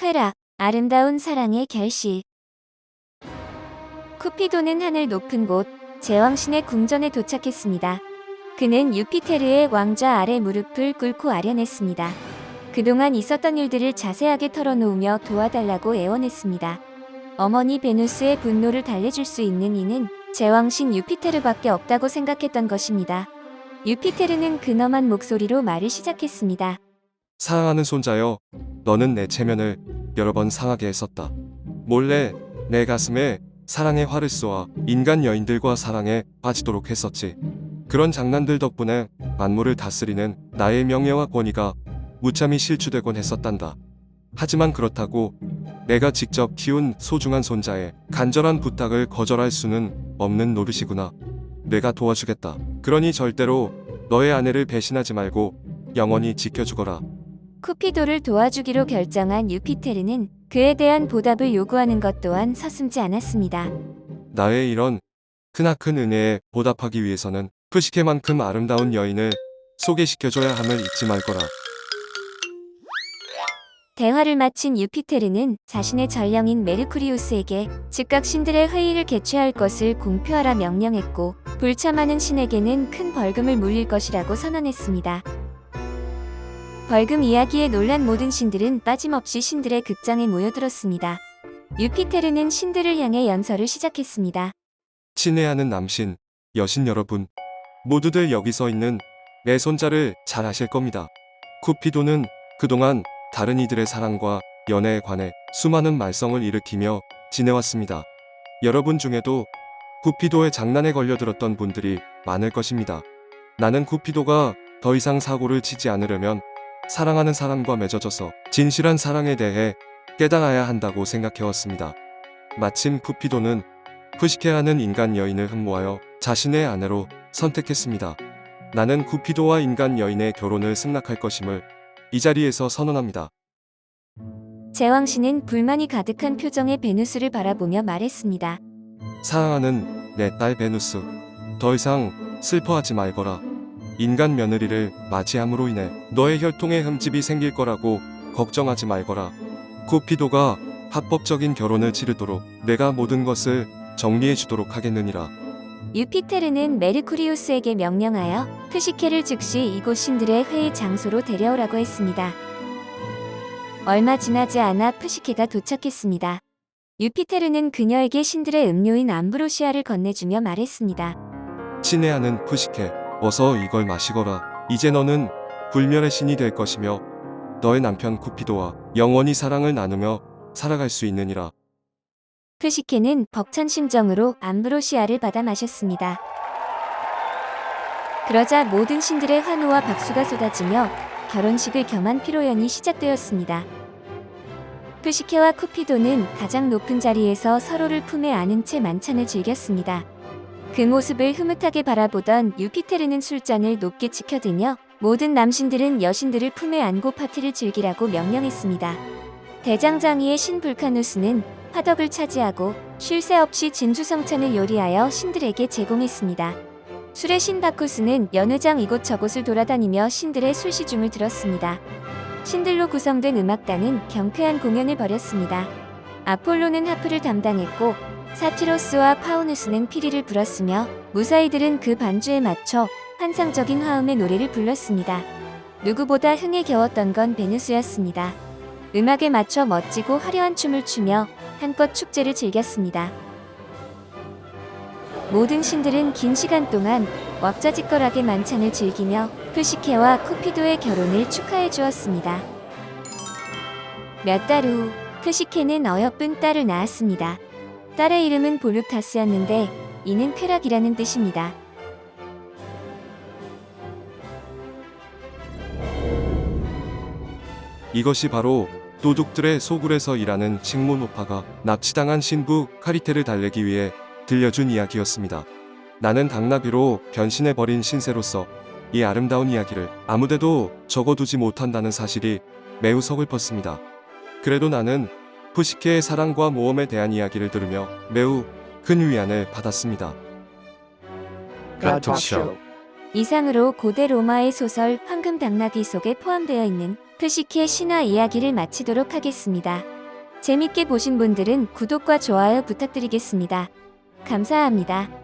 쾌락, 아름다운 사랑의 결실. 쿠피도는 하늘 높은 곳, 제왕신의 궁전에 도착했습니다. 그는 유피테르의 왕좌 아래 무릎을 꿇고 아련했습니다. 그동안 있었던 일들을 자세하게 털어놓으며 도와달라고 애원했습니다. 어머니 베누스의 분노를 달래줄 수 있는 이는 제왕신 유피테르밖에 없다고 생각했던 것입니다. 유피테르는 근엄한 목소리로 말을 시작했습니다. 사랑하는 손자여, 너는 내 체면을 여러 번 상하게 했었다. 몰래 내 가슴에 사랑의 화를 쏘아 인간 여인들과 사랑에 빠지도록 했었지. 그런 장난들 덕분에 만물을 다스리는 나의 명예와 권위가 무참히 실추되곤 했었단다. 하지만 그렇다고 내가 직접 키운 소중한 손자의 간절한 부탁을 거절할 수는 없는 노릇이구나. 내가 도와주겠다. 그러니 절대로 너의 아내를 배신하지 말고 영원히 지켜주거라. 쿠피도를 도와주기로 결정한 유피테르는 그에 대한 보답을 요구하는 것 또한 서슴지 않았습니다. 나의 이런 크나큰 은혜에 보답하기 위해서는 푸시케만큼 아름다운 여인을 소개시켜줘야 함을 잊지 말거라. 대화를 마친 유피테르는 자신의 전령인 메르쿠리우스에게 즉각 신들의 회의를 개최할 것을 공표하라 명령했고 불참하는 신에게는 큰 벌금을 물릴 것이라고 선언했습니다. 벌금 이야기에 놀란 모든 신들은 빠짐없이 신들의 극장에 모여들었습니다. 유피테르는 신들을 향해 연설을 시작했습니다. 친애하는 남신, 여신 여러분, 모두들 여기 서 있는 내 손자를 잘 아실 겁니다. 쿠피도는 그동안 다른 이들의 사랑과 연애에 관해 수많은 말썽을 일으키며 지내왔습니다. 여러분 중에도 쿠피도의 장난에 걸려들었던 분들이 많을 것입니다. 나는 쿠피도가 더 이상 사고를 치지 않으려면 사랑하는 사람과 맺어져서 진실한 사랑에 대해 깨달아야 한다고 생각해왔습니다. 마침 쿠피도는 푸시케라는 인간 여인을 흠모하여 자신의 아내로 선택했습니다. 나는 쿠피도와 인간 여인의 결혼을 승낙할 것임을 이 자리에서 선언합니다. 제왕신은 불만이 가득한 표정의 베누스를 바라보며 말했습니다. 사랑하는 내 딸 베누스, 더 이상 슬퍼하지 말거라. 인간 며느리를 맞이함으로 인해 너의 혈통에 흠집이 생길 거라고 걱정하지 말거라. 쿠피도가 합법적인 결혼을 치르도록 내가 모든 것을 정리해 주도록 하겠느니라. 유피테르는 메르쿠리우스에게 명령하여 푸시케를 즉시 이곳 신들의 회의 장소로 데려오라고 했습니다. 얼마 지나지 않아 푸시케가 도착했습니다. 유피테르는 그녀에게 신들의 음료인 암브로시아를 건네주며 말했습니다. 친애하는 푸시케, 어서 이걸 마시거라. 이제 너는 불멸의 신이 될 것이며 너의 남편 쿠피도와 영원히 사랑을 나누며 살아갈 수 있느니라. 푸시케는 벅찬 심정으로 암브로시아를 받아 마셨습니다. 그러자 모든 신들의 환호와 박수가 쏟아지며 결혼식을 겸한 피로연이 시작되었습니다. 푸시케와 쿠피도는 가장 높은 자리에서 서로를 품에 안은 채 만찬을 즐겼습니다. 그 모습을 흐뭇하게 바라보던 유피테르는 술잔을 높게 지켜들며 모든 남신들은 여신들을 품에 안고 파티를 즐기라고 명령했습니다. 대장장이의 신 불카누스는 화덕을 차지하고 쉴 새 없이 진주성찬을 요리하여 신들에게 제공했습니다. 술의 신 바쿠스는 연회장 이곳저곳을 돌아다니며 신들의 술시중을 들었습니다. 신들로 구성된 음악단은 경쾌한 공연을 벌였습니다. 아폴로는 하프를 담당했고 사티로스와 파우누스는 피리를 불었으며 무사이들은 그 반주에 맞춰 환상적인 화음의 노래를 불렀습니다. 누구보다 흥에 겨웠던 건 베누스였습니다. 음악에 맞춰 멋지고 화려한 춤을 추며 한껏 축제를 즐겼습니다. 모든 신들은 긴 시간 동안 왁자지껄하게 만찬을 즐기며 푸시케와 쿠피도의 결혼을 축하해 주었습니다. 몇 달 후, 푸시케는 어여쁜 딸을 낳았습니다. 딸의 이름은 볼룩타스였는데 이는 쾌락이라는 뜻입니다. 이것이 바로 도둑들의 소굴에서 일하는 칭모노파가 납치당한 신부 카리테를 달래기 위해 들려준 이야기였습니다. 나는 당나귀로 변신해버린 신세로서 이 아름다운 이야기를 아무데도 적어두지 못한다는 사실이 매우 서글펐습니다. 그래도 나는 푸시케의 사랑과 모험에 대한 이야기를 들으며 매우 큰 위안을 받았습니다. 가톡쇼 이상으로 고대 로마의 소설 황금당나귀 속에 포함되어 있는 푸시케 신화 이야기를 마치도록 하겠습니다. 재밌게 보신 분들은 구독과 좋아요 부탁드리겠습니다. 감사합니다.